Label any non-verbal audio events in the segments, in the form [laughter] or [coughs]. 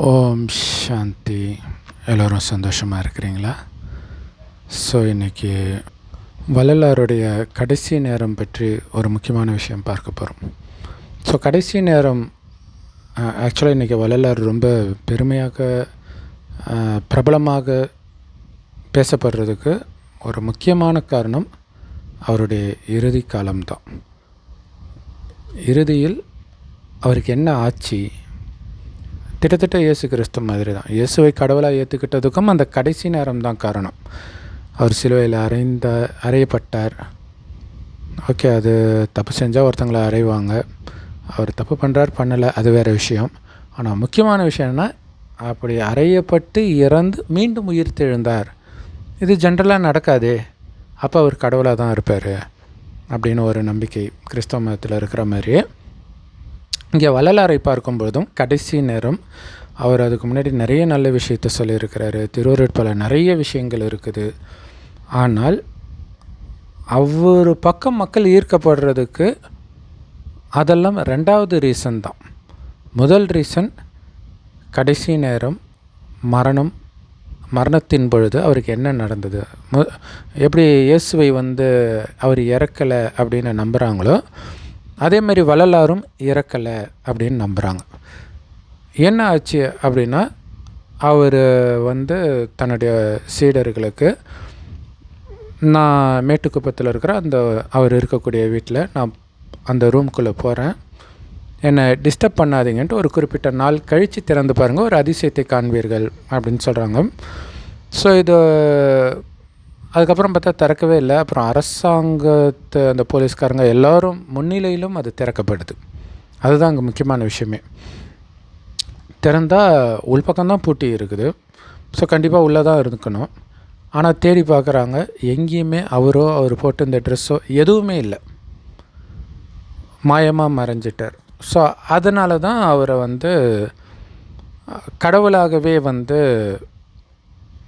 ஓம் சாந்தி. எல்லோரும் சந்தோஷமாக இருக்கிறீங்களா? ஸோ இன்றைக்கி வள்ளலாருடைய கடைசி நேரம் பற்றி ஒரு முக்கியமான விஷயம் பார்க்க போகிறோம் ஸோ கடைசி நேரம் ஆக்சுவலாக இன்றைக்கி வள்ளலார் ரொம்ப பெருமையாக பிரபலமாக பேசப்படுறதுக்கு ஒரு முக்கியமான காரணம் அவருடைய இறுதி காலம்தான். இறுதியில் அவருக்கு என்ன ஆட்சி கிட்டத்தட்ட இயேசு கிறிஸ்து மாதிரி தான் இயேசுவை கடவுளாக ஏற்றுக்கிட்டதுக்கும் அந்த கடைசி நேரம் தான் காரணம். அவர் சிலுவையில் அறைந்த அறையப்பட்டார். ஓகே அது தப்பு செஞ்சால் ஒருத்தங்களை அறைவாங்க. அவர் தப்பு பண்ணுறார் பண்ணலை அது வேறு விஷயம். ஆனால் முக்கியமான விஷயம்னா அப்படி அறையப்பட்டு இறந்து மீண்டும் உயிர் தெழுந்தார். இது ஜென்ரலாக நடக்காதே. அப்போ அவர் கடவுளாக தான் இருப்பார். அப்படின்னு ஒரு நம்பிக்கை கிறிஸ்தவ மதத்தில் இருக்கிற மாதிரியே இங்கே வள்ளலாரை பார்க்கும்பொழுதும் கடைசி நேரம் அவர் அதுக்கு முன்னாடி நிறைய நல்ல விஷயத்த சொல்லியிருக்கிறாரு. திருவருட்பல நிறைய விஷயங்கள் இருக்குது. ஆனால் அவர் பக்கம் மக்கள் ஈர்க்கப்படுறதுக்கு அதெல்லாம் ரெண்டாவது ரீசன் தான். முதல் ரீசன் கடைசி நேரம் மரணம் மரணத்தின் பொழுது அவருக்கு என்ன நடந்தது? மு எப்படி இயேசுவை வந்து அவர் இறக்கலை அப்படின்னு நம்புகிறாங்களோ அதே மாதிரி வள்ளலாரும் இறக்கலை அப்படின்னு நம்புகிறாங்க என்ன ஆச்சு அப்படின்னா அவர் வந்து தன்னுடைய சீடர்களுக்கு நான் மேட்டுக்குப்பத்தில் இருக்கிற அந்த அவர் இருக்கக்கூடிய வீட்டில் நான் அந்த ரூம்குள்ளே போகிறேன் என்னை டிஸ்டர்ப் பண்ணாதீங்கன்ட்டு ஒரு குறிப்பிட்ட நாள் கழித்து திறந்து பாருங்கள் ஒரு அதிசயத்தை காண்பீர்கள் அப்படின்னு சொல்கிறாங்க ஸோ இது அதுக்கப்புறம் பார்த்தா திறக்கவே இல்லை. அப்புறம் அரசாங்கத்து அந்த போலீஸ்காரங்க எல்லாரும் முன்னிலையிலும் அது திறக்கப்படுது. அதுதான் அங்கே முக்கியமான விஷயமே. திறந்தால் உள்பக்கம்தான் பூட்டி இருக்குது. ஸோ கண்டிப்பாக உள்ளே தான் இருக்கணும். ஆனால் தேடி பார்க்குறாங்க. எங்கேயுமே அவரோ அவர் போட்டு இந்த ட்ரெஸ்ஸோ எதுவுமே இல்லை. மாயமாக மறைஞ்சிட்டார். ஸோ அதனால தான் அவரை வந்து கடவுளாகவே வந்து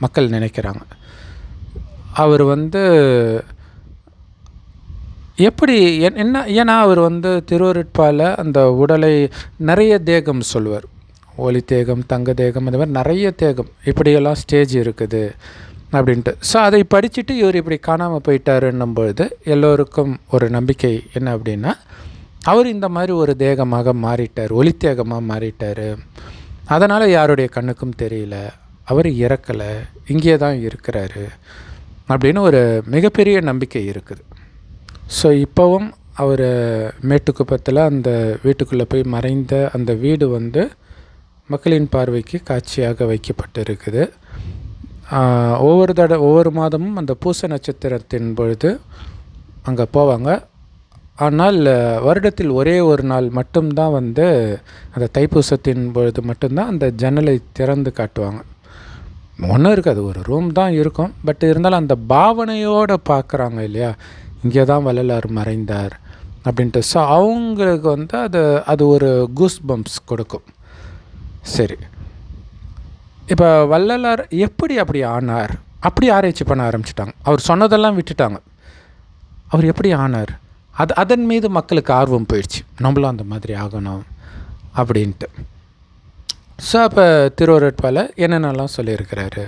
மக்கள் நினைக்கிறாங்க. அவர் வந்து எப்படி என்- என்ன ஏன்னா அவர் வந்து திருவருட்பால அந்த உடலை நிறைய தேகம் சொல்வார். ஒளி தேகம் தங்க தேகம் இந்த மாதிரி நிறைய தேகம். இப்படியெல்லாம் ஸ்டேஜ் இருக்குது அப்படின்ட்டு. ஸோ அதை படிச்சுட்டு இவர் இப்படி காணாமல் போயிட்டாருன்னும் பொழுது எல்லோருக்கும் ஒரு நம்பிக்கை என்ன அப்படின்னா அவர் இந்த மாதிரி ஒரு தேகமாக மாறிட்டார் ஒளித்தேகமாக தேகமாக மாறிட்டார். அதனால் யாருடைய கண்ணுக்கும் தெரியல அவர் இறக்கலை இங்கே தான் இருக்கிறாரு. அப்படின்னு ஒரு மிகப்பெரிய நம்பிக்கை இருக்குது. ஸோ இப்போவும் அவர் மேட்டுக்குப்பத்தில் அந்த வீட்டுக்குள்ளே போய் மறைந்த அந்த வீடு வந்து மக்களின் பார்வைக்கு காட்சியாக வைக்கப்பட்டிருக்குது. இருக்குது ஒவ்வொரு தட ஒவ்வொரு மாதமும் அந்த பூச நட்சத்திரத்தின் பொழுது அங்கே போவாங்க. ஆனால் வருடத்தில் ஒரே ஒரு நாள் மட்டும்தான் வந்து அந்த தைப்பூசத்தின் பொழுது மட்டும்தான் அந்த ஜன்னலை திறந்து காட்டுவாங்க. ஒன்றும் இருக்காது. ஒரு ரூம் தான் இருக்கும். பட் இருந்தாலும் அந்த பாவனையோடு பார்க்குறாங்க இல்லையா? இங்கே தான் வள்ளலார் மறைந்தார் அப்படின்ட்டு. ஸோ அவங்களுக்கு வந்து அது அது ஒரு கூஸ் பம்ப்ஸ் கொடுக்கும். சரி. இப்போ வள்ளலார் எப்படி அப்படி ஆனார்? அப்படி ஆராய்ச்சி பண்ண ஆரம்பிச்சிட்டாங்க. அவர் சொன்னதெல்லாம் விட்டுட்டாங்க. அவர் எப்படி ஆனார்? அது அதன் மீது மக்களுக்கு ஆர்வம் போயிடுச்சு. நம்மளும் அந்த மாதிரி ஆகணும் அப்படின்ட்டு. ஸோ அப்போ திருவருட்பால என்னென்னலாம் சொல்லியிருக்கிறாரு?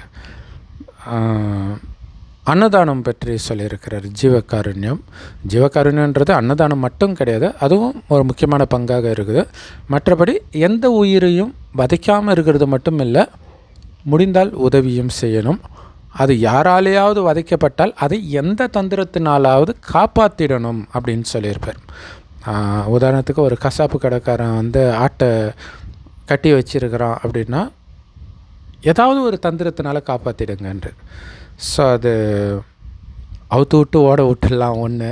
அன்னதானம் பற்றி சொல்லியிருக்கிறார் ஜீவகாருண்யம். ஜீவகாருண்யன்றது அன்னதானம் மட்டும் கிடையாது அதுவும் ஒரு முக்கியமான பங்காக இருக்குது. மற்றபடி எந்த உயிரையும் வதைக்காமல் இருக்கிறது மட்டும் இல்லை முடிந்தால் உதவியும் செய்யணும். அது யாராலேயாவது வதைக்கப்பட்டால் அதை எந்த தந்திரத்தினாலாவது காப்பாற்றிடணும் அப்படின்னு சொல்லியிருப்பார். உதாரணத்துக்கு ஒரு கசாப்பு கடைக்காரன் வந்து ஆட்டை கட்டி வச்சிருக்கிறான் அப்படின்னா ஏதாவது ஒரு தந்திரத்தினால காப்பாற்றிடுங்கன்று ஸோ அது அவுத்து விட்டு ஓட விட்டுடலாம் ஒன்று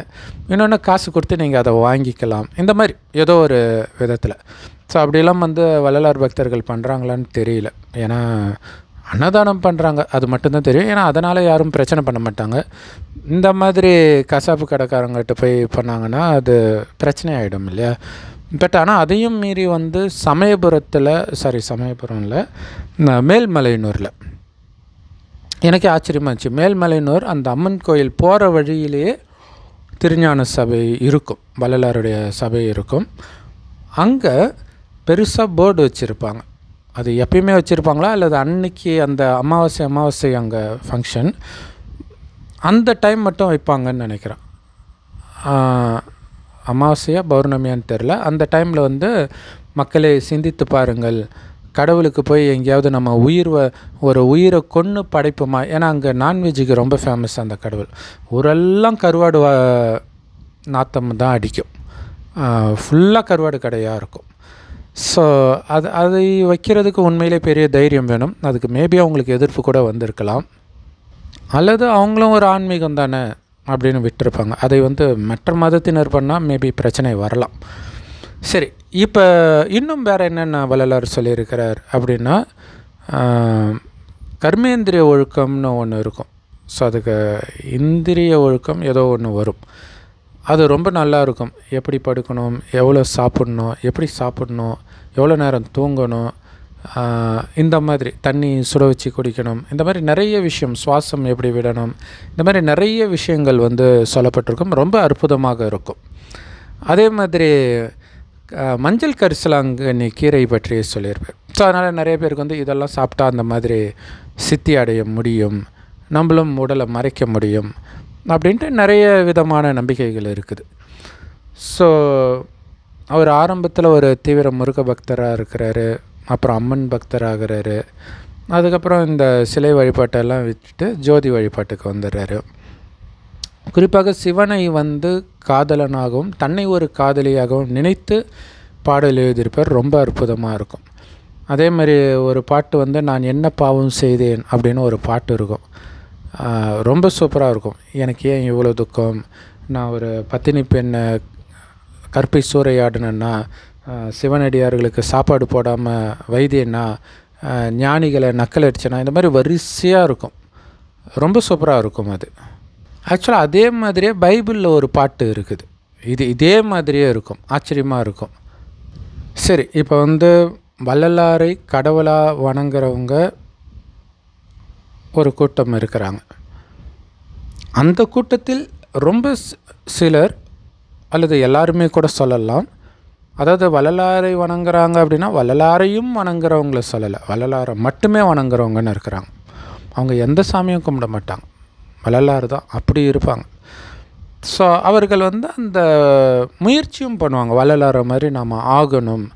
இன்னொன்று காசு கொடுத்து நீங்கள் அதை வாங்கிக்கலாம். இந்த மாதிரி ஏதோ ஒரு விதத்தில். ஸோ அப்படிலாம் வந்து வள்ளலார் பக்தர்கள் பண்ணுறாங்களான்னு தெரியல. ஏன்னா அன்னதானம் பண்ணுறாங்க அது மட்டும்தான் தெரியும். ஏன்னா அதனால் யாரும் பிரச்சனை பண்ண மாட்டாங்க. இந்த மாதிரி கசாப்பு கடைக்காரங்கிட்ட போய் பண்ணாங்கன்னா அது பிரச்சனை ஆகிடும் இல்லையா? பட் ஆனால் அதையும் மீறி வந்து சமயபுரத்தில் சாரி சமயபுரம் இல்லை மேல்மலையனூரில். எனக்கே ஆச்சரியமா இருந்துச்சு. மேல்மலையனூர் அந்த அம்மன் கோயில் போகிற வழியிலேயே திருஞான சபை இருக்கும். வள்ளலாருடைய சபை இருக்கும். அங்கே பெருசாக போர்டு வச்சுருப்பாங்க. அது எப்பயுமே வச்சுருப்பாங்களா? அல்லது அன்னைக்கு அந்த அமாவாசை அமாவாசை அங்கே ஃபங்க்ஷன் அந்த டைம் மட்டும் வைப்பாங்கன்னு நினைக்கிறேன். அமாவாசையா பௌர்ணமியான்னு தெரில அந்த டைமில் வந்து மக்களை சிந்தித்து பாருங்கள். கடவுளுக்கு போய் எங்கேயாவது நம்ம உயிர் வ ஒரு உயிரை கொன்று படைப்போமா? ஏன்னா அங்கே நான்வெஜ்ஜுக்கு ரொம்ப ஃபேமஸ் அந்த கடவுள். ஊரெல்லாம் கருவாடு வ- நாத்தம் தான் அடிக்கும். ஃபுல்லாக கருவாடு கடையாக இருக்கும். ஸோ அது அதை வைக்கிறதுக்கு உண்மையிலே பெரிய தைரியம் வேணும். அதுக்கு மேபி அவங்களுக்கு எதிர்ப்பு கூட வந்திருக்கலாம். அல்லது அவங்களும் ஒரு ஆன்மீகம் தானே? அப்படின்னு விட்டுருப்பாங்க. அதை வந்து மற்ற மதத்தினர் பண்ணால் மேபி பிரச்சனை வரலாம். சரி இப்போ இன்னும் வேறு என்னென்ன வள்ளலார் சொல்லியிருக்கிறார் அப்படின்னா கர்மேந்திரிய ஒழுக்கம்னு ஒன்று இருக்கும். ஸோ அதுக்கு இந்திரிய ஒழுக்கம் ஏதோ ஒன்று வரும். அது ரொம்ப நல்லா இருக்கும். எப்படி படுக்கணும்? எவ்வளோ சாப்பிட்ணும்? எப்படி சாப்பிட்ணும்? எவ்வளோ நேரம் தூங்கணும்? இந்த மாதிரி தண்ணி சுட வச்சு குடிக்கணும். இந்த மாதிரி நிறைய விஷயம் சுவாசம் எப்படி விடணும். இந்த மாதிரி நிறைய விஷயங்கள் வந்து சொல்லப்பட்டிருக்கும். ரொம்ப அற்புதமாக இருக்கும். அதே மாதிரி மஞ்சள் கரிசலாங்கண்ணி கீரை பற்றி சொல்லியிருப்பேன். ஸோ அதனால் நிறைய பேருக்கு வந்து இதெல்லாம் சாப்பிட்டா அந்த மாதிரி சித்தி அடைய முடியும். நம்மளும் உடலை மறைக்க முடியும். அப்படின்ட்டு நிறைய விதமான நம்பிக்கைகள் இருக்குது. ஸோ அவர் ஆரம்பத்தில் ஒரு தீவிர முருக பக்தராக இருக்கிறாரு. அப்புறம் அம்மன் பக்தர் ஆகிறாரு அதுக்கப்புறம் இந்த சிலை வழிபாட்டெல்லாம் விட்டுட்டு ஜோதி வழிபாட்டுக்கு வந்துடுறாரு. குறிப்பாக சிவனை வந்து காதலனாகவும் தன்னை ஒரு காதலியாகவும் நினைத்து பாடல் எழுதியிருப்பார். ரொம்ப அற்புதமாக இருக்கும். அதே மாதிரி ஒரு பாட்டு வந்து நான் என்ன பாவம் செய்தேன் அப்படின்னு ஒரு பாட்டு இருக்கும். ரொம்ப சூப்பராக இருக்கும். எனக்கு ஏன் இவ்வளோ துக்கம்? நான் ஒரு பத்தினி பெண்ணை கற்பை சூறையாடினேன்னா சிவனடியார்களுக்கு சாப்பாடு போடாமல் வைத்தியன்னா ஞானிகளை நக்கல் இந்த மாதிரி வரிசையாக இருக்கும். ரொம்ப சூப்பராக இருக்கும் அது. ஆக்சுவலாக அதே மாதிரியே பைபிளில் ஒரு பாட்டு இருக்குது. இது இதே மாதிரியே இருக்கும். ஆச்சரியமாக இருக்கும். சரி இப்போ வந்து வள்ளலாரை கடவுளாக வணங்குறவங்க ஒரு கூட்டம் இருக்கிறாங்க. அந்த கூட்டத்தில் ரொம்ப சிலர் அல்லது எல்லாருமே கூட சொல்லலாம். அதாவது வள்ளலாரை வணங்குறாங்க அப்படின்னா வள்ளலாரையும் வணங்குறவங்கள சொல்லலை. வள்ளலாரை மட்டுமே வணங்குறவங்கன்னு இருக்கிறாங்க. அவங்க எந்த சாமியும் கும்பிட மாட்டாங்க. வள்ளலார் தான் அப்படி இருப்பாங்க. ஸோ அவர்கள் வந்து அந்த முயற்சியும் பண்ணுவாங்க. வள்ளலாரை மாதிரி நாம் ஆகணும்.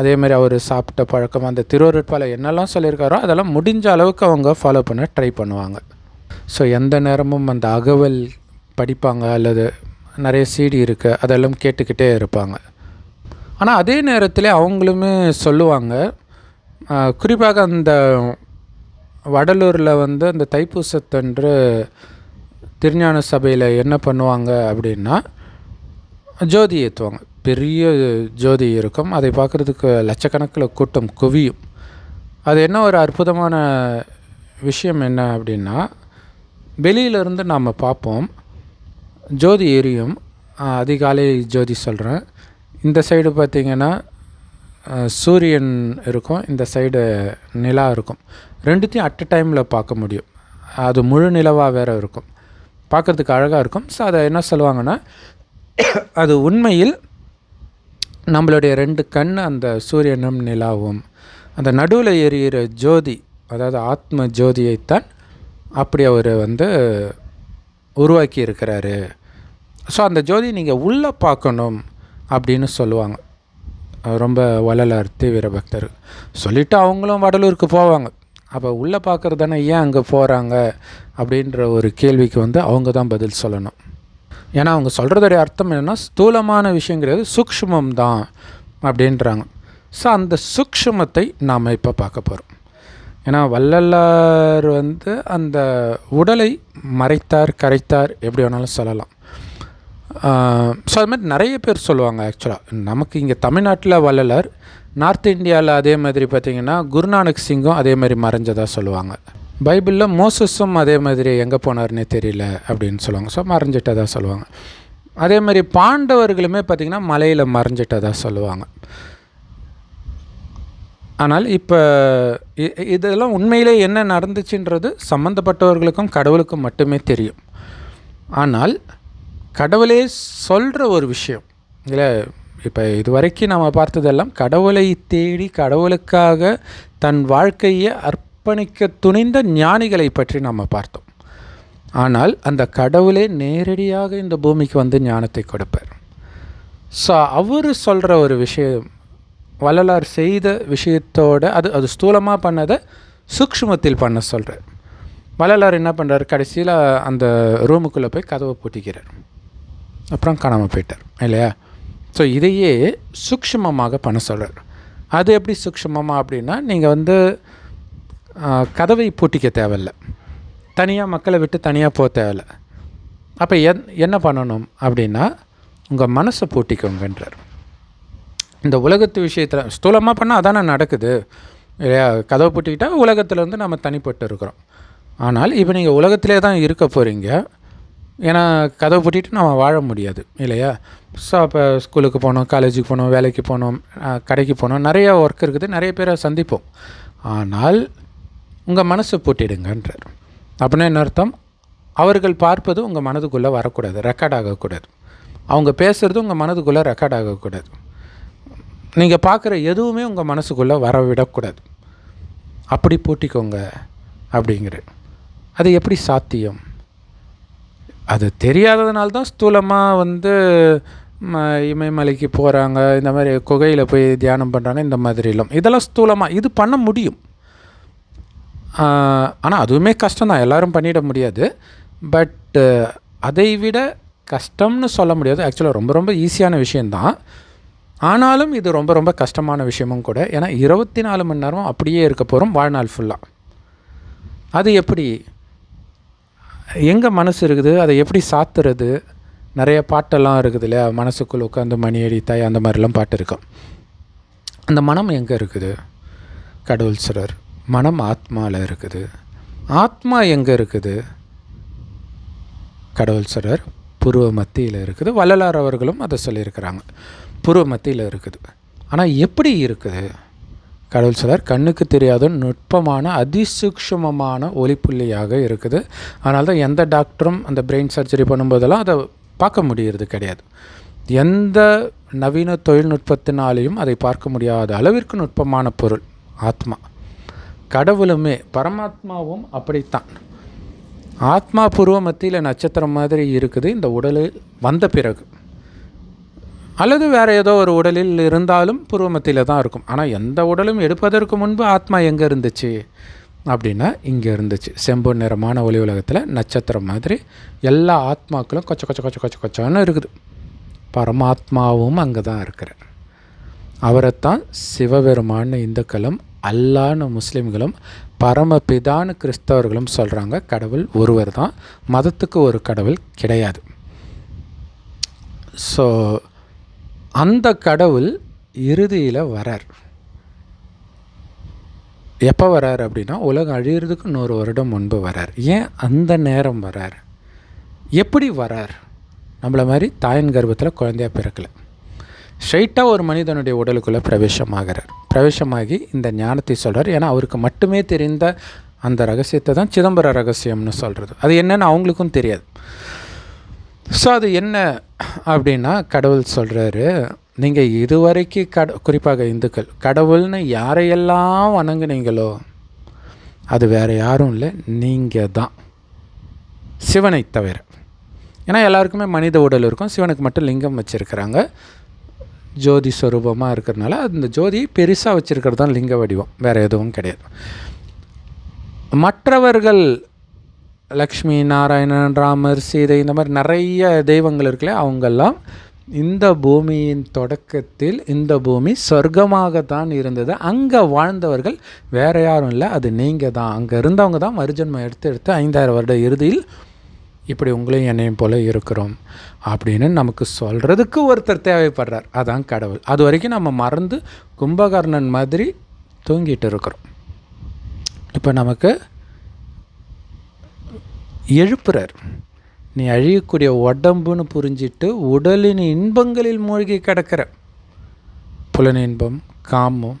அதே மாதிரி அவர் சாப்பிட்ட பழக்கம் அந்த திருவருட்பால என்னெல்லாம் சொல்லியிருக்காரோ அதெல்லாம் முடிஞ்ச அளவுக்கு அவங்க ஃபாலோ பண்ண ட்ரை பண்ணுவாங்க. ஸோ எந்த நேரமும் அந்த அகவல் படிப்பாங்க அல்லது நிறைய சீடி இருக்குது அதெல்லாம் கேட்டுக்கிட்டே இருப்பாங்க. ஆனால் அதே நேரத்தில் அவங்களுமே சொல்லுவாங்க குறிப்பாக அந்த வடலூரில் வந்து அந்த தைப்பூசத்தன்று திருஞான சபையில் என்ன பண்ணுவாங்க அப்படின்னா ஜோதி ஏற்றுவாங்க பெரிய ஜோதி இருக்கும். அதை பார்க்குறதுக்கு லட்சக்கணக்கில் கூட்டம் குவியும். அது என்ன ஒரு அற்புதமான விஷயம் என்ன அப்படின்னா வெளியிலேருந்து நாம் பார்ப்போம் ஜோதி எரியும். அதிகாலை ஜோதி சொல்கிறேன் இந்த சைடு பார்த்திங்கன்னா சூரியன் இருக்கும். இந்த சைடு நிலா இருக்கும். ரெண்டுத்தையும் அட் டைமில் பார்க்க முடியும். அது முழு நிலவாக வேறு இருக்கும். பார்க்குறதுக்கு அழகாக இருக்கும். ஸோ அதை என்ன சொல்லுவாங்கன்னா அது உண்மையில் நம்மளுடைய ரெண்டு கண் அந்த சூரியனும் நிலாவும் அந்த நடுவில் எரியிற ஜோதி அதாவது ஆத்ம ஜோதியைத்தான் அப்படி அவர் வந்து உருவாக்கி இருக்கிறாரு. ஸோ அந்த ஜோதி நீங்கள் உள்ளே பார்க்கணும். அப்படின்னு சொல்லுவாங்க. ரொம்ப வள்ளலார் தீவிர பக்தர் சொல்லிவிட்டு அவங்களும் வடலூருக்கு போவாங்க. அப்போ உள்ளே பார்க்குறது தானே ஏன் அங்கே போகிறாங்க அப்படின்ற ஒரு கேள்விக்கு வந்து அவங்க தான் பதில் சொல்லணும். ஏன்னா அவங்க சொல்கிறதுடைய அர்த்தம் என்னென்னா ஸ்தூலமான விஷயம் கிடையாது சூக்ஷ்மம் தான் அப்படின்றாங்க. ஸோ அந்த சூக்ஷ்மத்தை நாம் இப்போ பார்க்க போகிறோம் ஏன்னா வள்ளலார் வந்து அந்த உடலை மறைத்தார் கரைத்தார் எப்படி வேணாலும் சொல்லலாம். ஸோ அது மாதிரி நிறைய பேர் சொல்லுவாங்க ஆக்சுவலாக நமக்கு இங்கே தமிழ்நாட்டில் வள்ளலர் நார்த் இந்தியாவில் அதே மாதிரி பார்த்திங்கன்னா குருநானக் சிங்கும் அதே மாதிரி மறைஞ்சதாக சொல்லுவாங்க. பைபிளில் மோசஸும் அதே மாதிரி எங்கே போனார்னே தெரியல அப்படின்னு சொல்லுவாங்க. ஸோ மறைஞ்சிட்டதாக சொல்லுவாங்க. அதே மாதிரி பாண்டவர்களுமே பார்த்திங்கன்னா மலையில் மறைஞ்சிட்டதாக சொல்லுவாங்க. ஆனால் இப்போ இதெல்லாம் உண்மையிலே என்ன நடந்துச்சுன்றது சம்மந்தப்பட்டவர்களுக்கும் கடவுளுக்கும் மட்டுமே தெரியும். ஆனால் கடவுளே சொல்கிற ஒரு விஷயம். இல்லை இப்போ இது வரைக்கும் நம்ம பார்த்ததெல்லாம் கடவுளை தேடி கடவுளுக்காக தன் வாழ்க்கையை அர்ப்பணிக்க துணிந்த ஞானிகளை பற்றி நம்ம பார்த்தோம். ஆனால் அந்த கடவுளே நேரடியாக இந்த பூமிக்கு வந்து ஞானத்தை கொடுப்பார். ஸோ அவர் சொல்கிற ஒரு விஷயம் வள்ளலார் செய்த விஷயத்தோட அது அது ஸ்தூலமாக பண்ணதை சூக்ஷ்மத்தில் பண்ண சொல்கிறார் வள்ளலார் என்ன பண்ணுறாரு கடைசியில் அந்த ரூமுக்குள்ளே போய் கதவை பூட்டிக்கிறார். அப்புறம் காணாமல் போயிட்டார் இல்லையா? ஸோ இதையே சூக்ஷமமாக பண்ண சொல்கிறார் அது எப்படி சூக்ஷமமாக அப்படின்னா நீங்கள் வந்து கதவை பூட்டிக்க தேவையில்ல. தனியாக மக்களை விட்டு தனியாக போக தேவையில்ல. அப்போ என் என்ன பண்ணணும் அப்படின்னா உங்கள் மனசை பூட்டிக்கோங்கன்றார். இந்த உலகத்து விஷயத்தில் ஸ்தூலமாக பண்ணால் அதானே நடக்குது இல்லையா? கதவை பூட்டிக்கிட்டால் உலகத்தில் வந்து நம்ம தனிப்பட்டு இருக்கிறோம். ஆனால் இப்போ நீங்கள் உலகத்திலே தான் இருக்க போகிறீங்க ஏன்னா கதவை பூட்டிட்டு நம்ம வாழ முடியாது இல்லையா? ஸோ அப்போ ஸ்கூலுக்கு போனோம் காலேஜுக்கு போனோம் வேலைக்கு போனோம் கடைக்கு போனோம் நிறைய ஒர்க் இருக்குது நிறைய பேரை சந்திப்போம். ஆனால் உங்கள் மனசை பூட்டிடுங்கன்றார். அப்படின்னா என்ன அர்த்தம்? அவர்கள் பார்ப்பது உங்கள் மனதுக்குள்ளே வரக்கூடாது ரெக்கார்ட் ஆகக்கூடாது. அவங்க பேசுகிறது உங்கள் மனதுக்குள்ளே ரெக்கார்ட் ஆகக்கூடாது. நீங்கள் பார்க்குற எதுவுமே உங்கள் மனசுக்குள்ளே வர விடக்கூடாது அப்படி பூட்டிக்கோங்க அப்படிங்கிற அது எப்படி சாத்தியம்? அது தெரியாததுனால தான் ஸ்தூலமாக வந்து ம, இமயமலைக்கு போகிறாங்க இந்த மாதிரி குகையில் போய் தியானம் பண்ணுறாங்க இந்த மாதிரிலாம். இதெல்லாம் ஸ்தூலமாக இது பண்ண முடியும். ஆனால் அதுவுமே கஷ்டம் தான் எல்லோரும் பண்ணிட முடியாது. பட் அதை விட கஷ்டம்னு சொல்ல முடியாது. ஆக்சுவலாக ரொம்ப ரொம்ப ஈஸியான விஷயந்தான் ஆனாலும் இது ரொம்ப ரொம்ப கஷ்டமான விஷயமும் கூட. ஏன்னா இருபத்தி நாலு மணி நேரமும் அப்படியே இருக்க போகிறோம் வாழ்நாள் ஃபுல்லாக அது எப்படி? எங்கே மனசு இருக்குது? அதை எப்படி சாத்துறது? நிறைய பாட்டெல்லாம் இருக்குது இல்லையா? மனசுக்குள்ள உட்காந்து மணி அடித்தாய் அந்த மாதிரிலாம் பாட்டு இருக்கும் அந்த மனம் எங்கே இருக்குது? கடவுள் சிலர் மனம் ஆத்மாவில் இருக்குது. ஆத்மா எங்கே இருக்குது? கடவுள் சிலர் புருவ மத்தியில் இருக்குது. வள்ளலார் அவர்களும் அதை சொல்லியிருக்கிறாங்க. புருவ மத்தியில் இருக்குது. ஆனால் எப்படி இருக்குது? கடவுள் சிலர் கண்ணுக்கு தெரியாத நுட்பமான அதிசூக்ஷமமான ஒளிப்புள்ளியாக இருக்குது. அதனால தான் எந்த டாக்டரும் அந்த பிரெயின் சர்ஜரி பண்ணும்போதெல்லாம் அதை பார்க்க முடியறது கிடையாது. எந்த நவீன தொழில்நுட்பத்தினாலேயும் அதை பார்க்க முடியாத அளவிற்கு நுட்பமான பொருள் ஆத்மா. கடவுளுமே பரமாத்மாவும் அப்படித்தான். ஆத்மா பூர்வ மத்தியில் நட்சத்திரம் மாதிரி இருக்குது. இந்த உடலில் வந்த பிறகு அல்லது வேறு ஏதோ ஒரு உடலில் இருந்தாலும் பூர்வ மத்தியில் தான் இருக்கும். ஆனால் எந்த உடலும் எடுப்பதற்கு முன்பு ஆத்மா எங்கே இருந்துச்சு? அப்படின்னா இங்கே இருந்துச்சு. செம்பு நிறமான ஒளி உலகத்தில் நட்சத்திரம் மாதிரி எல்லா ஆத்மாக்களும் கொச்ச கொச்ச கொச்ச கொச்ச கொச்சன்னு இருக்குது. பரமாத்மாவும் அங்கே தான் இருக்கிறார். அவரைத்தான் சிவபெருமான்னு இந்துக்களும் அல்லான்னு முஸ்லீம்களும் பரமபிதான்னு கிறிஸ்தவர்களும் சொல்கிறாங்க கடவுள் ஒருவர் தான். மதத்துக்கு ஒரு கடவுள் கிடையாது. ஸோ அந்த கடவுள் இறுதியில் வரார். எப்போ வரார் அப்படின்னா உலகம் அழியிறதுக்கு நூறு வருடம் முன்பு வரார். ஏன் அந்த நேரம் வரார்? எப்படி வரார்? நம்மளை மாதிரி தாயின் கர்ப்பத்தில் குழந்தையாக பிறக்கல. ஸ்ட்ரைட்டாக ஒரு மனிதனுடைய உடலுக்குள்ளே பிரவேசமாகிறார். பிரவேசமாகி இந்த ஞானத்தை சொல்கிறார் ஏன்னா அவருக்கு மட்டுமே தெரிந்த அந்த ரகசியத்தை தான் சிதம்பர ரகசியம்னு சொல்கிறது அது என்னென்னு அவங்களுக்கும் தெரியாது. ஸோ அது என்ன அப்படின்னா கடவுள் சொல்கிறாரு நீங்கள் இதுவரைக்கும் கட குறிப்பாக இந்துக்கள் கடவுள்னு யாரையெல்லாம் வணங்குனீங்களோ அது வேறு யாரும் இல்லை நீங்கள் தான். சிவனை தவிர. ஏன்னா எல்லாருக்குமே மனித உடல் இருக்கும் சிவனுக்கு மட்டும் லிங்கம் வச்சுருக்கிறாங்க. ஜோதி ஸ்வரூபமாக இருக்கிறனால அந்த ஜோதி பெருசாக வச்சுருக்கிறது தான் லிங்க வடிவம் வேறு எதுவும் கிடையாது. மற்றவர்கள் லக்ஷ்மி நாராயணன் ராமர் சீதை இந்த மாதிரி நிறைய தெய்வங்கள் இருக்குல்ல அவங்கெல்லாம் இந்த பூமியின் தொடக்கத்தில் இந்த பூமி சொர்க்கமாக தான் இருந்தது. அங்கே வாழ்ந்தவர்கள் வேறு யாரும் இல்லை அது நீங்கள் தான் அங்கே இருந்தவங்க தான் மறுஜன்மம் எடுத்து எடுத்து ஐந்தாயிரம் வருட இறுதியில் இப்படி உங்களையும் என்னையும் போல இருக்கிறோம் அப்படின்னு நமக்கு சொல்கிறதுக்கு ஒருத்தர் தேவைப்படுறார். அதான் கடவுள். அது வரைக்கும் நம்ம மறந்து கும்பகர்ணன் மாதிரி தூங்கிட்டு இருக்கிறோம். இப்போ நமக்கு எழுப்புறார். நீ அழியக்கூடிய உடம்புன்னு புரிஞ்சிட்டு உடலின் இன்பங்களில் மூழ்கி கிடக்கிற. புலன் இன்பம் காமம்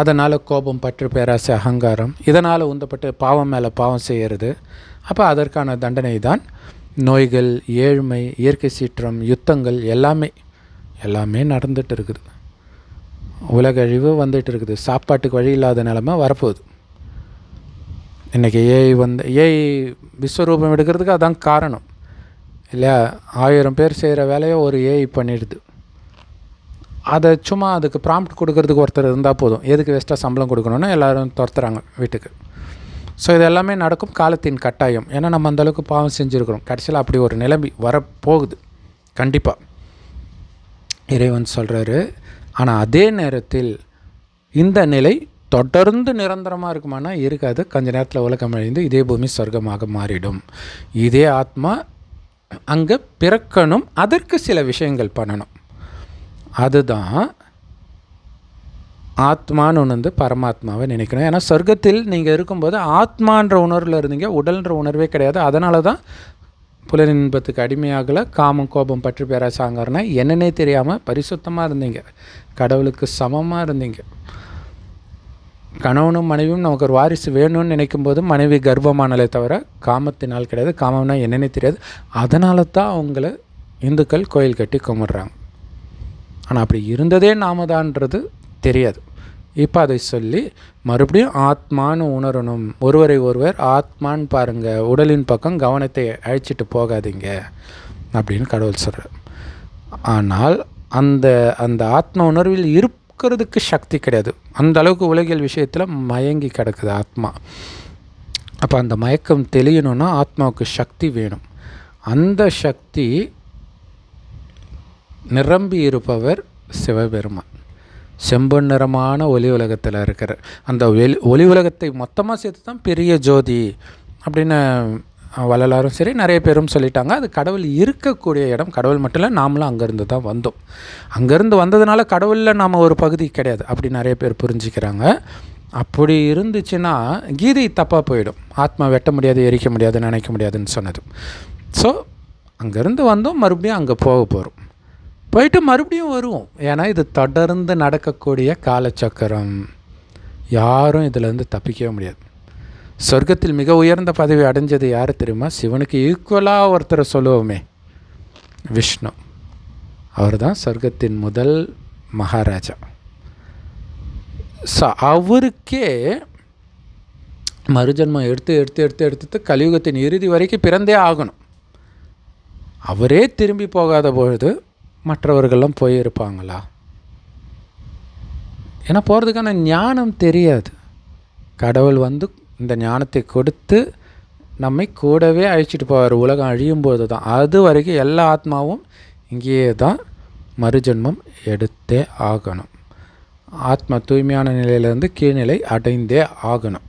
அதனால் கோபம் பற்று பேராசை அகங்காரம் இதனால் உந்தப்பட்டு பாவம் மேலே பாவம் செய்கிறது அப்போ அதற்கான தண்டனை தான் நோய்கள் ஏழ்மை இயற்கை சீற்றம் யுத்தங்கள் எல்லாமே எல்லாமே நடந்துகிட்டு இருக்குது. உலகழிவு வந்துட்டு இருக்குது. சாப்பாட்டுக்கு வழி இல்லாத நிலமை வரப்போகுது. இன்றைக்கி ஏஐ வந்து ஏஐ விஸ்வரூபம் எடுக்கிறதுக்கு அதான் காரணம். இல்லையா? ஆயிரம் பேர் செய்கிற வேலையை ஒரு ஏஐ பண்ணிடுது. அதை சும்மா அதுக்கு ப்ராம்ப்ட் கொடுக்கறதுக்கு ஒருத்தர் இருந்தால் போதும். எதுக்கு வேஸ்ட்டாக சம்பளம் கொடுக்கணும்னு எல்லோரும் துரத்துறாங்க வீட்டுக்கு. ஸோ இது எல்லாமே நடக்கும் காலத்தின் கட்டாயம். ஏன்னா நம்ம அந்தளவுக்கு பாவம் செஞ்சுருக்கிறோம். கடைசியில் அப்படி ஒரு நிலைமை வரப்போகுது. கண்டிப்பாக இறைவன் சொல்கிறாரு ஆனால் அதே நேரத்தில் இந்த நிலை தொடர்ந்து நிரந்தரமாக இருக்குமானா? இருக்காது. கொஞ்ச நேரத்தில் உலகம் அழிந்து இதே பூமி சொர்க்கமாக மாறிடும். இதே ஆத்மா அங்கே பிறக்கணும். அதற்கு சில விஷயங்கள் பண்ணணும். அதுதான் ஆத்மான்னு உணர்ந்து வந்து பரமாத்மாவை நினைக்கணும். ஏன்னா சொர்க்கத்தில் நீங்கள் இருக்கும்போது ஆத்மான்ற உணர்வில் இருந்தீங்க. உடல்ன்ற உணர்வே கிடையாது. அதனால தான் புலனின்பத்துக்கு அடிமையாகலை காமம் கோபம் பற்றி பேராசாங்கர்னா என்னன்னே தெரியாமல் பரிசுத்தமாக இருந்தீங்க. கடவுளுக்கு சமமாக இருந்தீங்க. கணவனும் மனைவியும் நமக்கு ஒரு வாரிசு வேணும்னு நினைக்கும் போது மனைவி கர்ப்பமானலே தவிர காமத்தினால் கிடையாது. காமம்னா என்னென்னே தெரியாது. அதனால தான் அவங்கள இந்துக்கள் கோயில் கட்டி கும்பிட்றாங்க. ஆனால் அப்படி இருந்ததே நாமதான்றது தெரியாது. இப்போ அதை சொல்லி மறுபடியும் ஆத்மான்னு உணரணும். ஒருவரை ஒருவர் ஆத்மான்னு பாருங்கள் உடலின் பக்கம் கவனத்தை அழைச்சிட்டு போகாதீங்க அப்படின்னு கடவுள் சொல்கிறார் ஆனால் அந்த அந்த ஆத்ம உணர்வில் இருக்கிறதுக்கு சக்தி கிடையாது. அந்த அளவுக்கு உலகியல் விஷயத்தில் மயங்கி கிடக்குது ஆத்மா. அப்போ அந்த மயக்கம் தெளியணும்னா ஆத்மாவுக்கு சக்தி வேணும். அந்த சக்தி நிரம்பி இருப்பவர் சிவபெருமான். செம்பொன் நிறமான ஒளி உலகத்தில் இருக்கிற அந்த வெளி ஒலி உலகத்தை மொத்தமாக சேர்த்து தான் பெரிய ஜோதி அப்படின்னு வள்ளலாரும் சரி நிறைய பேரும் சொல்லிட்டாங்க. அது கடவுள் இருக்கக்கூடிய இடம். கடவுள் மட்டும் இல்லை நாமளும் அங்கேருந்து தான் வந்தோம். அங்கேருந்து வந்ததுனால கடவுளில் நாம் ஒரு பகுதி கிடையாது அப்படி நிறைய பேர் புரிஞ்சுக்கிறாங்க. அப்படி இருந்துச்சுன்னா கீதை தப்பாக போயிடும். ஆத்மா வெட்ட முடியாது எரிக்க முடியாது நினைக்க முடியாதுன்னு சொன்னது. ஸோ அங்கேருந்து வந்தோம் மறுபடியும் அங்கே போக போகிறோம் போயிட்டு மறுபடியும் வருவோம். ஏன்னா இது தொடர்ந்து நடக்கக்கூடிய காலச்சக்கரம். யாரும் இதிலேருந்து தப்பிக்கவே முடியாது. சொர்க்கத்தில் மிக உயர்ந்த பதவி அடைஞ்சது யார் தெரியுமா? சிவனுக்கு ஈக்குவலாக ஒருத்தரை சொல்லுவோமே. விஷ்ணு. அவர் தான் சொர்க்கத்தின் முதல் மகாராஜா. ஸோ அவருக்கே மறுஜன்மம் எடுத்து எடுத்து எடுத்து எடுத்து கலியுகத்தின் இறுதி வரைக்கும் பிறந்தே ஆகணும். அவரே திரும்பி போகாத பொழுது மற்றவர்களும் போயிருப்பாங்களா? ஏன்னா போகிறதுக்கான ஞானம் தெரியாது. கடவுள் வந்து இந்த ஞானத்தை கொடுத்து நம்மை கூடவே அழிச்சிட்டு போவார். உலகம் அழியும் போது தான். அது வரைக்கும் எல்லா ஆத்மாவும் இங்கேயே தான் மறுஜென்மம் எடுத்தே ஆகணும். ஆத்மா தூய்மையான நிலையிலேருந்து கீழ்நிலை அடைந்தே ஆகணும்.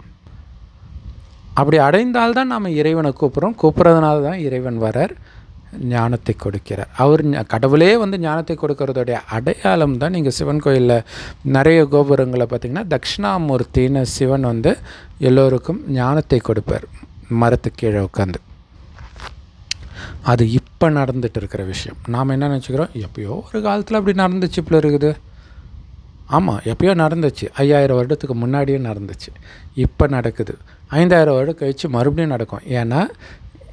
அப்படி அடைந்தால்தான் நம்ம இறைவனை கூப்பிட்றோம். கூப்பிட்றதுனால தான் இறைவன் வரார். ஞானத்தை கொடுக்கிறார். அவர் கடவுளே வந்து ஞானத்தை கொடுக்கறதோடைய அடையாளம் தான் நீங்கள் சிவன் கோயிலில் நிறைய கோபுரங்களை பார்த்திங்கன்னா தட்சிணாமூர்த்தின்னு சிவன் வந்து எல்லோருக்கும் ஞானத்தை கொடுப்பார் மரத்து கீழே உட்காந்து அது இப்போ நடந்துட்டு இருக்கிற விஷயம். நாம் என்ன நினச்சிக்கிறோம்? எப்பயோ ஒரு காலத்தில் அப்படி நடந்துச்சு இப்போ இருக்குது. ஆமாம் எப்பயோ நடந்துச்சு. ஐயாயிரம் வருடத்துக்கு முன்னாடியே நடந்துச்சு. இப்போ நடக்குது. ஐந்தாயிரம் வருடம் கழித்து மறுபடியும் நடக்கும். ஏன்னா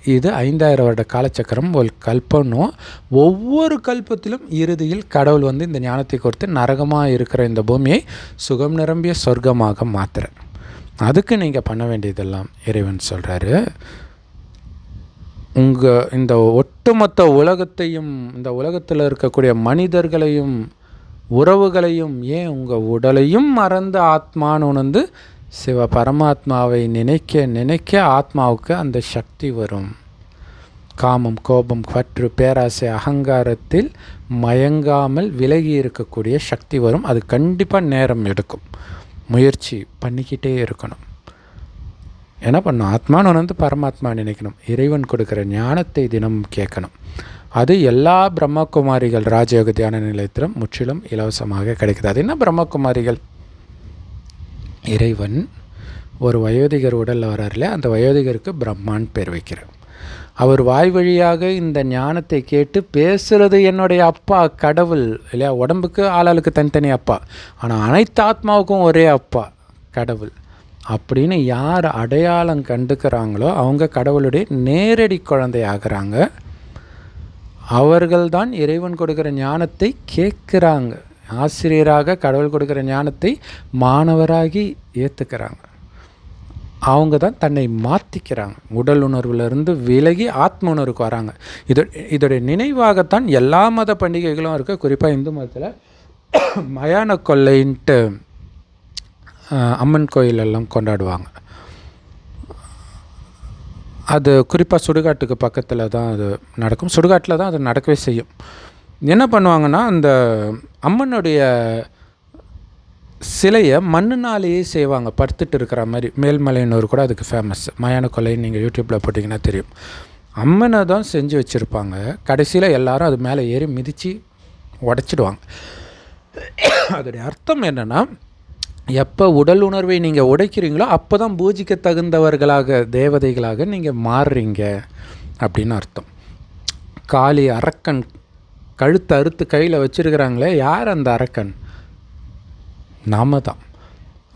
இது ஐந்தாயிரம் வருட காலச்சக்கரம் ஒரு கல்பனும் ஒவ்வொரு கல்பத்திலும் இறுதியில் கடவுள் வந்து இந்த ஞானத்தை கொடுத்து நரகமாக இருக்கிற இந்த பூமியை சுகம் நிரம்பிய சொர்க்கமாக மாற்றுறார் அதுக்கு நீங்கள் பண்ண வேண்டியதெல்லாம் இறைவன் சொல்கிறாரு உங்கள் இந்த ஒட்டுமொத்த உலகத்தையும் இந்த உலகத்தில் இருக்கக்கூடிய மனிதர்களையும் உறவுகளையும் ஏன் உங்கள் உடலையும் மறந்து ஆத்மான்னு உணர்ந்து சிவ பரமாத்மாவை நினைக்க நினைக்க ஆத்மாவுக்கு அந்த சக்தி வரும். காமம் கோபம் பற்று பேராசை அகங்காரத்தில் மயங்காமல் விலகி இருக்கக்கூடிய சக்தி வரும். அது கண்டிப்பாக நேரம் எடுக்கும். முயற்சி பண்ணிக்கிட்டே இருக்கணும். என்ன பண்ணும்? ஆத்மான்னு வந்து பரமாத்மா நினைக்கணும். இறைவன் கொடுக்குற ஞானத்தை தினமும் கேட்கணும். அது எல்லா பிரம்மகுமாரிகள் ராஜயோக தியான நிலையத்திலும் முற்றிலும் இலவசமாக கிடைக்குது. அது என்ன பிரம்மகுமாரிகள்? இறைவன் ஒரு வயோதிகர் உடலில் வராருல அந்த வயோதிகருக்கு பிரம்மான் பேர் வைக்கிறார் அவர் வாய் வழியாக இந்த ஞானத்தை கேட்டு பேசுகிறது என்னுடைய அப்பா கடவுள் இல்லையா? உடம்புக்கு ஆளாளுக்கு தனித்தனி அப்பா. ஆனால் அனைத்து ஆத்மாவுக்கும் ஒரே அப்பா கடவுள். அப்படின்னு யார் அடையாளம் கண்டுக்கிறாங்களோ அவங்க கடவுளுடைய நேரடி குழந்தை ஆகிறாங்க. அவர்கள்தான் இறைவன் கொடுக்குற ஞானத்தை கேட்குறாங்க. ஆசிரியராக கடவுள் கொடுக்குற ஞானத்தை மாணவராகி ஏற்றுக்கிறாங்க அவங்க தான் தன்னை மாற்றிக்கிறாங்க உடல் உணர்வுலேருந்து விலகி ஆத்ம உணர்வுக்கு வராங்க. இது இதோடைய நினைவாகத்தான் எல்லா மத பண்டிகைகளும் இருக்குது குறிப்பாக இந்து மதத்தில் [coughs] மயான கொள்ளைன்ட்டு அம்மன் கோயிலெல்லாம் கொண்டாடுவாங்க. அது குறிப்பாக சுடுகாட்டுக்கு பக்கத்தில் தான் அது நடக்கும். சுடுகாட்டில் தான் அது நடக்கவே செய்யும். என்ன பண்ணுவாங்கன்னா அந்த அம்மனுடைய சிலையை மண்ணுனாலேயே செய்வாங்க. படுத்துட்டு இருக்கிற மாதிரி. மேல்மலையனூர் கூட அதுக்கு ஃபேமஸ் மயான கொலை நீங்கள் யூடியூப்பில் போட்டிங்கன்னா தெரியும். அம்மனை தான் செஞ்சு வச்சுருப்பாங்க. கடைசியில் எல்லாரும் அது மேலே ஏறி மிதித்து உடச்சிடுவாங்க. அதோடைய அர்த்தம் என்னென்னா எப்போ உடல் உணர்வை நீங்கள் உடைக்கிறீங்களோ அப்போ தான் பூஜிக்க தகுந்தவர்களாக தேவதைகளாக நீங்கள் மாறுறீங்க அப்படின்னு அர்த்தம். காளி அரக்கன் கழுத்தை அறுத்து கையில் வச்சுருக்கிறாங்களே யார் அந்த அரக்கன்? நாம தான்.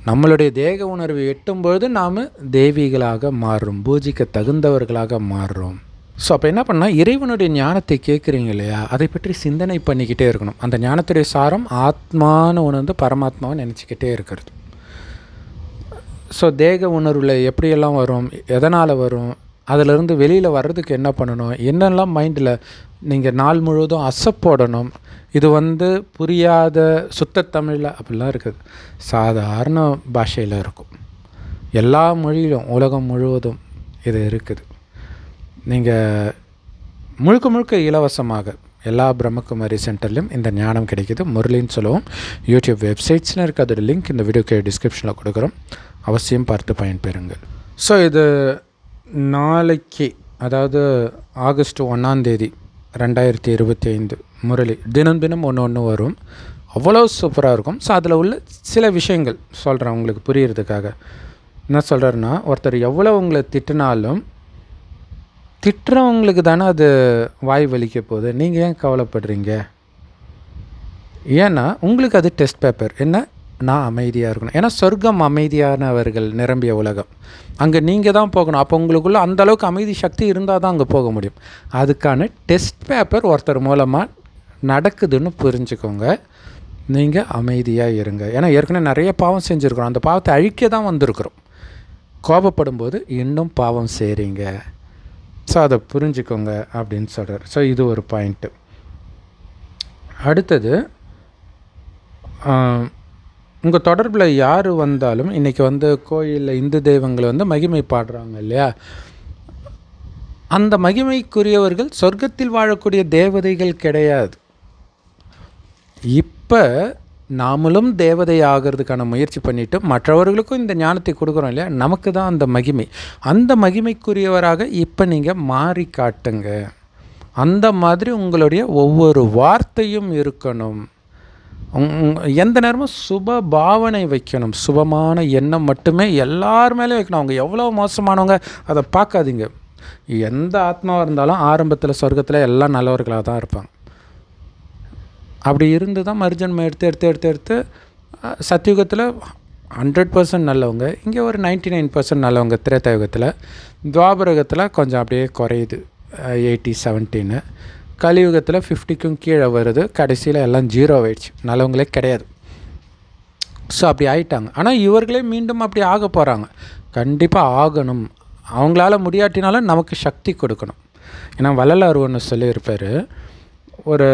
நம்மளுடைய தேக உணர்வு எட்டும்பொழுது நாம் தேவிகளாக மாறுறோம் பூஜிக்க தகுந்தவர்களாக மாறுறோம். ஸோ அப்போ என்ன பண்ணால் இறைவனுடைய ஞானத்தை கேட்குறீங்க இல்லையா? அதை பற்றி சிந்தனை பண்ணிக்கிட்டே இருக்கணும். அந்த ஞானத்துடைய சாரம் ஆத்மானு உணர்ந்து பரமாத்மாவை நினச்சிக்கிட்டே இருக்கிறது. ஸோ தேக உணர்வில் எப்படியெல்லாம் வரும்? எதனால் வரும்? அதிலிருந்து வெளியில் வர்றதுக்கு என்ன பண்ணணும்? என்னெல்லாம் மைண்டில் நீங்கள் நாள் முழுவதும் அசப்போடணும் இது வந்து புரியாத சுத்த தமிழில் அப்படிலாம் இருக்குது. சாதாரண பாஷையில் இருக்கும். எல்லா மொழியிலும் உலகம் முழுவதும் இது இருக்குது. நீங்கள் முழுக்க முழுக்க இலவசமாக எல்லா பிரம்மகுமாரி சென்டர்லையும் இந்த ஞானம் கிடைக்குது. முரளின்னு சொல்லுவோம். யூடியூப் வெப்சைட்ஸ்னு இருக்குது அதோட லிங்க் இந்த வீடியோக்கு டிஸ்கிரிப்ஷனில் கொடுக்குறோம். அவசியம் பார்த்து பயன்பெறுங்கள். ஸோ இது நாளைக்கு அதாவது ஆகஸ்ட் ஒன்றாந்தேதி ரெண்டாயிரத்தி இருபத்தி ஐந்து முரளி தினம் தினம் ஒன்று ஒன்று வரும். அவ்வளோ சூப்பராக இருக்கும். ஸோ அதில் உள்ள சில விஷயங்கள் சொல்கிறேன் உங்களுக்கு புரியறதுக்காக. என்ன சொல்கிறேன்னா ஒருத்தர் எவ்வளோ உங்களை திட்டினாலும் திட்டுறவங்களுக்கு தானே அது வாய் வலிக்க போகுது. நீங்கள் ஏன் கவலைப்படுறீங்க? ஏன்னா உங்களுக்கு அது டெஸ்ட் பேப்பர் என்ன? நான் அமைதியாக இருக்கணும். ஏன்னா சொர்க்கம் அமைதியானவர்கள் நிரம்பிய உலகம். அங்கே நீங்கள் தான் போகணும். அப்போ உங்களுக்குள்ளே அந்தளவுக்கு அமைதி சக்தி இருந்தால் தான் அங்கே போக முடியும். அதுக்கான டெஸ்ட் பேப்பர் ஒருத்தர் மூலமாக நடக்குதுன்னு புரிஞ்சுக்கோங்க. நீங்கள் அமைதியாக இருங்க. ஏன்னா ஏற்கனவே நிறைய பாவம் செஞ்சுருக்கிறோம். அந்த பாவத்தை அழிக்க தான் வந்திருக்கிறோம். கோபப்படும் போது இன்னும் பாவம் செய்கிறீங்க ஸோ அதை புரிஞ்சுக்கோங்க அப்படின்னு சொல்கிறார் ஸோ இது ஒரு பாயிண்ட்டு அடுத்தது உங்கள் தொடர்பில் யார் வந்தாலும் இன்றைக்கி வந்து கோயிலில் இந்து தெய்வங்களை வந்து மகிமை பாடுறாங்க இல்லையா? அந்த மகிமைக்குரியவர்கள் சொர்க்கத்தில் வாழக்கூடிய தேவதைகள் கிடையாது. இப்போ நாமளும் தேவதை ஆகிறதுக்கான முயற்சி பண்ணிவிட்டு மற்றவர்களுக்கும் இந்த ஞானத்தை கொடுக்குறோம் இல்லையா? நமக்கு தான் அந்த மகிமை. அந்த மகிமைக்குரியவராக இப்போ நீங்கள் மாறி காட்டுங்க. அந்த மாதிரி உங்களுடைய ஒவ்வொரு வார்த்தையும் இருக்கணும். எந்த நேரமும் சுப பாவனை வைக்கணும். சுபமான எண்ணம் மட்டுமே எல்லார் மேலேயும் வைக்கணும். அவங்க எவ்வளோ மோசமானவங்க அதை பார்க்காதீங்க. எந்த ஆத்மாவாக இருந்தாலும் ஆரம்பத்தில் சொர்க்கத்தில் எல்லாம் நல்லவர்களாக தான் இருப்பாங்க. அப்படி இருந்து தான் மருஜன்மை எடுத்து எடுத்து எடுத்து எடுத்து சத்தியுகத்தில் ஹண்ட்ரட் பர்சன்ட் நல்லவங்க இங்கே ஒரு நைன்டி நைன் பர்சன்ட் நல்லவங்க திரேத்தயுகத்தில் துவாபரகத்தில் கொஞ்சம் அப்படியே குறையுது. எயிட்டி செவன்ட்டின்னு கலியுகத்தில் ஃபிஃப்டிக்கும் கீழே வருது. கடைசியில் எல்லாம் ஜீரோ ஆயிடுச்சு. நல்லவங்களே கிடையாது. ஸோ அப்படி ஆயிட்டாங்க. ஆனால் இவர்களே மீண்டும் அப்படி ஆக போகிறாங்க கண்டிப்பாக ஆகணும். அவங்களால முடியாட்டினாலும் நமக்கு சக்தி கொடுக்கணும். ஏன்னா வள்ளலார் ஒன்று சொல்லியிருப்பார். ஒரு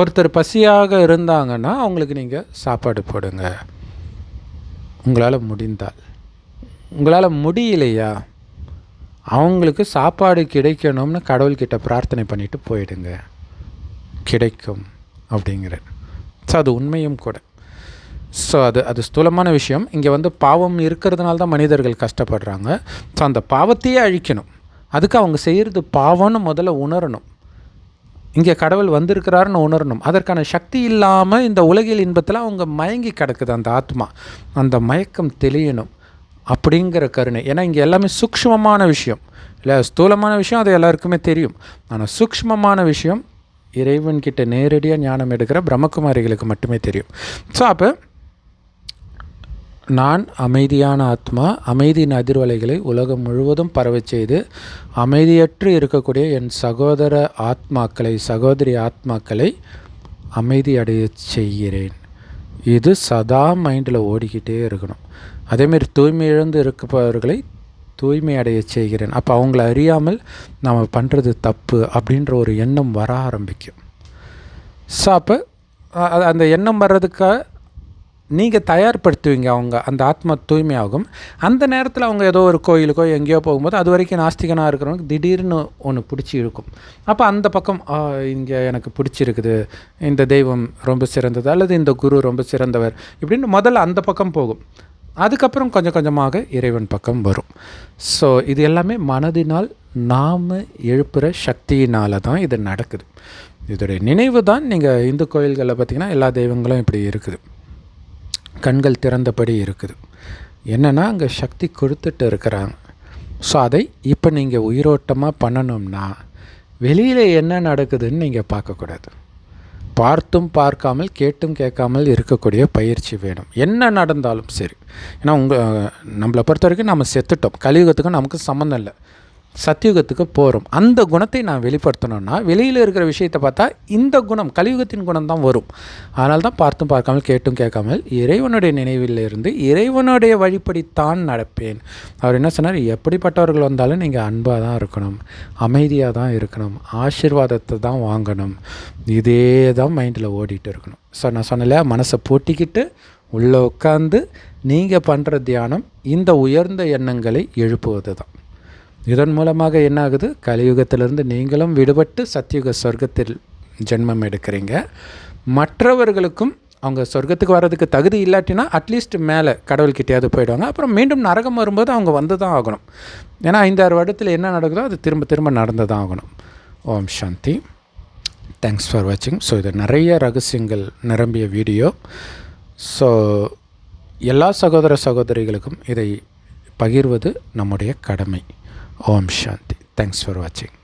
ஒருத்தர் பசியாக இருந்தாங்கன்னா அவங்களுக்கு நீங்கள் சாப்பாடு போடுங்க. உங்களால் முடிந்தால். உங்களால் முடியலையா? அவங்களுக்கு சாப்பாடு கிடைக்கணும்னு கடவுள்கிட்ட பிரார்த்தனை பண்ணிட்டு போயிடுங்க. கிடைக்கும் அப்படிங்கிற. ஸோ அது உண்மையும் கூட. ஸோ அது அது ஸ்தூலமான விஷயம். இங்கே வந்து பாவம் இருக்கிறதுனால தான் மனிதர்கள் கஷ்டப்படுறாங்க. ஸோ அந்த பாவத்தையே அழிக்கணும். அதுக்கு அவங்க செய்கிறது பாவம்னு முதல்ல உணரணும். இங்கே கடவுள் வந்திருக்கிறாருன்னு உணரணும். அதற்கான சக்தி இல்லாமல் இந்த உலகில் இன்பத்தில் அவங்க மயங்கி கிடக்குது அந்த ஆத்மா. அந்த மயக்கம் தெளியணும். அப்படிங்கிற கருணை. ஏன்னா இங்கே எல்லாமே சூக்ஷ்மமான விஷயம். இல்லை ஸ்தூலமான விஷயம் அது எல்லாருக்குமே தெரியும். ஆனால் சூக்ஷ்மமான விஷயம் இறைவன்கிட்ட நேரடியாக ஞானம் எடுக்கிற பிரம்மகுமாரிகளுக்கு மட்டுமே தெரியும். ஸோ அப்போ நான் அமைதியான ஆத்மா அமைதியின் அதிர்வலைகளை உலகம் முழுவதும் பரவச் செய்து அமைதியற்று இருக்கக்கூடிய என் சகோதர ஆத்மாக்களை சகோதரி ஆத்மாக்களை அமைதி செய்கிறேன். இது சதா மைண்டில் ஓடிக்கிட்டே இருக்கணும். அதேமாரி தூய்மை இழந்து இருப்பவர்களை தூய்மை அடைய செய்கிறேன். அப்போ அவங்கள அறியாமல் நாம் பண்ணுறது தப்பு அப்படின்ற ஒரு எண்ணம் வர ஆரம்பிக்கும். ஸோ அப்போ அந்த எண்ணம் வர்றதுக்காக நீங்கள் தயார்படுத்துவீங்க அவங்க அந்த ஆத்மா தூய்மையாகும். அந்த நேரத்தில் அவங்க ஏதோ ஒரு கோயிலுக்கோ எங்கேயோ போகும்போது அது வரைக்கும் நாஸ்திகனாக இருக்கிறவங்க திடீர்னு ஒன்று பிடிச்சி இருக்கும் அப்போ அந்த பக்கம் இங்கே எனக்கு பிடிச்சிருக்குது. இந்த தெய்வம் ரொம்ப சிறந்தது. அல்லது இந்த குரு ரொம்ப சிறந்தவர். இப்படின்னு முதல்ல அந்த பக்கம் போகும். அதுக்கப்புறம் கொஞ்சம் கொஞ்சமாக இறைவன் பக்கம் வரும். ஸோ இது எல்லாமே மனதினால் நாம் எழுப்புகிற சக்தியினால தான் இது நடக்குது. இதோடைய நினைவு தான் நீங்கள் இந்து கோயில்களில் பார்த்தீங்கன்னா எல்லா தெய்வங்களும் இப்படி இருக்குது. கண்கள் திறந்தபடி இருக்குது. என்னென்னா அங்கே சக்தி கொடுத்துட்டு இருக்கிறாங்க. ஸோ அதை இப்போ நீங்கள் உயிரோட்டமாக பண்ணணும்னா வெளியில் என்ன நடக்குதுன்னு நீங்கள் பார்க்கக்கூடாது. பார்த்தும் பார்க்காமல் கேட்டும் கேட்காமல் இருக்கக்கூடிய பயிற்சி வேணும். என்ன நடந்தாலும் சரி. ஏன்னா உங்கள் நம்மளை பொறுத்த வரைக்கும் நம்ம செத்துட்டோம். கலியுகத்துக்கும் நமக்கு சம்மந்தம் இல்லை. சத்தியுகத்துக்கு போகிறோம் அந்த குணத்தை நான் வெளிப்படுத்தணும்னா வெளியில் இருக்கிற விஷயத்தை பார்த்தா இந்த குணம் கலியுகத்தின் குணம் தான் வரும். அதனால தான் பார்த்தும் பார்க்காமல் கேட்டும் கேட்காமல் இறைவனுடைய நினைவில் இருந்து இறைவனுடைய வழிப்படித்தான் நடப்பேன். அவர் என்ன சொன்னார்? எப்படிப்பட்டவர்கள் வந்தாலும் நீங்கள் அன்பாக தான் இருக்கணும். அமைதியாக தான் இருக்கணும். ஆசீர்வாதத்தை தான் வாங்கணும். இதே தான் மைண்டில் ஓடிட்டு இருக்கணும். ஸோ நான் சொன்னல மனசை பூட்டிக்கிட்டு உள்ளே உட்காந்து நீங்கள் பண்ணுற தியானம் இந்த உயர்ந்த எண்ணங்களை எழுப்புவது தான். இதன் மூலமாக என்ன ஆகுது கலியுகத்திலிருந்து நீங்களும் விடுபட்டு சத்தியுக சொர்க்கத்தில் ஜென்மம் எடுக்கிறீங்க. மற்றவர்களுக்கும் அவங்க சொர்க்கத்துக்கு வர்றதுக்கு தகுதி இல்லாட்டினா அட்லீஸ்ட் மேலே கடவுள்கிட்டையாவது போயிடுவாங்க. அப்புறம் மீண்டும் நரகம் வரும்போது அவங்க வந்து தான் ஆகணும். ஏன்னா ஐந்தாறு வருடத்தில் என்ன நடக்குதோ அது திரும்ப திரும்ப நடந்து தான் ஆகணும். ஓம் சாந்தி. தேங்க்ஸ் ஃபார் வாட்சிங் ஸோ இது நிறைய ரகசியங்கள் நிரம்பிய வீடியோ. ஸோ எல்லா சகோதர சகோதரிகளுக்கும் இதை பகிர்வது நம்முடைய கடமை. ஓம் சாந்தி தேங்க்ஸ் ஃபார் வாட்சிங்